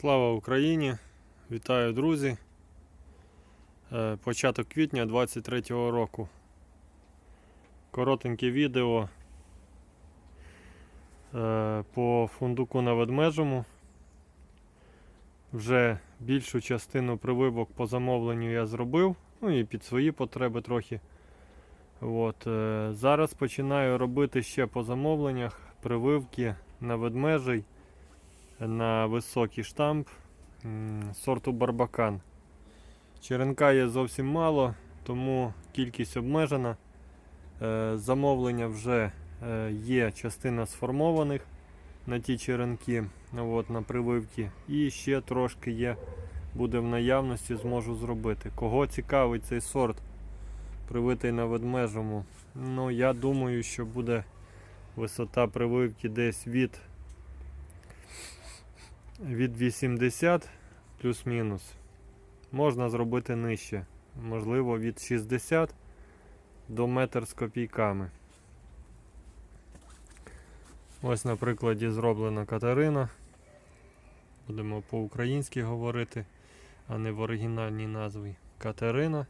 Слава Україні! Вітаю, друзі! Е, Початок квітня 23-го року. Коротеньке відео е, по фундуку на ведмежому. Вже більшу частину прививок по замовленню я зробив, ну і під свої потреби трохи. От, е, зараз починаю робити ще по замовленнях прививки на ведмежий на високий штамп сорту Барбакан. Черенка є зовсім мало, тому кількість обмежена. Е, Замовлення вже е, є частина сформованих на ті черенки, от, на прививки. І ще трошки є, буде в наявності, зможу зробити. Кого цікавить цей сорт, привитий на ведмежому, ну я думаю, що буде висота прививки десь від від 80 плюс-мінус. Можна зробити нижче. Можливо, від 60 до метр з копійками. Ось на прикладі зроблена Катерина. Будемо по-українськи говорити, а не в оригінальній назві. Катерина.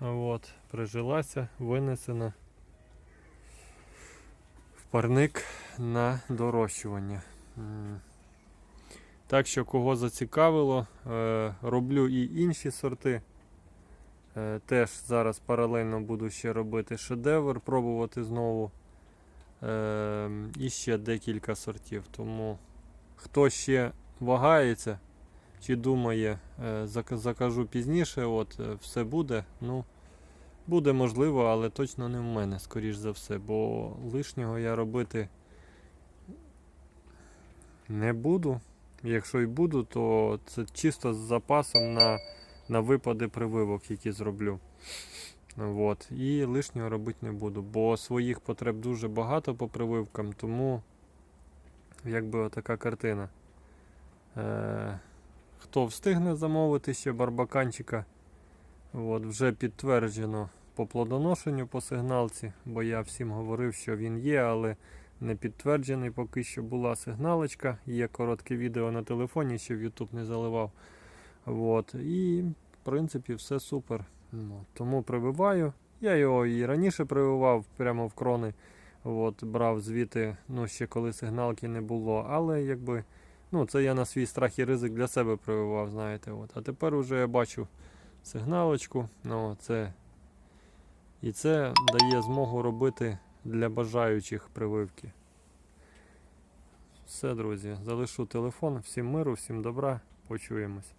От, прижилася, винесена в парник на дорощування. Так що, кого зацікавило, е, роблю і інші сорти. Е, Теж зараз паралельно буду ще робити шедевр, пробувати знову. Е, І ще декілька сортів. Тому хто ще вагається чи думає, закажу пізніше, от все буде. Ну, буде можливо, але точно не в мене, скоріш за все, бо лишнього я робити не буду. Якщо і буду, то це чисто з запасом на, на випади прививок, які зроблю. От. І лишнього робити не буду, бо своїх потреб дуже багато по прививкам, тому якби отака картина. Е, хто встигне замовити ще барбаканчика, от, вже підтверджено по плодоношенню по сигналці, бо я всім говорив, що він є, але не підтверджений, поки що була сигналочка. Є коротке відео на телефоні, що в YouTube не заливав. От. І, в принципі, все супер. Ну, тому прививаю. Я його і раніше прививав прямо в крони. От, брав звідти, ну, ще коли сигналки не було. Але якби, ну, це я на свій страх і ризик для себе прививав, знаєте. От. А тепер уже я бачу сигналочку. Ну, це... І це дає змогу робити для бажаючих прививки. Все, друзі, залишу телефон. Всім миру, всім добра. Почуємось.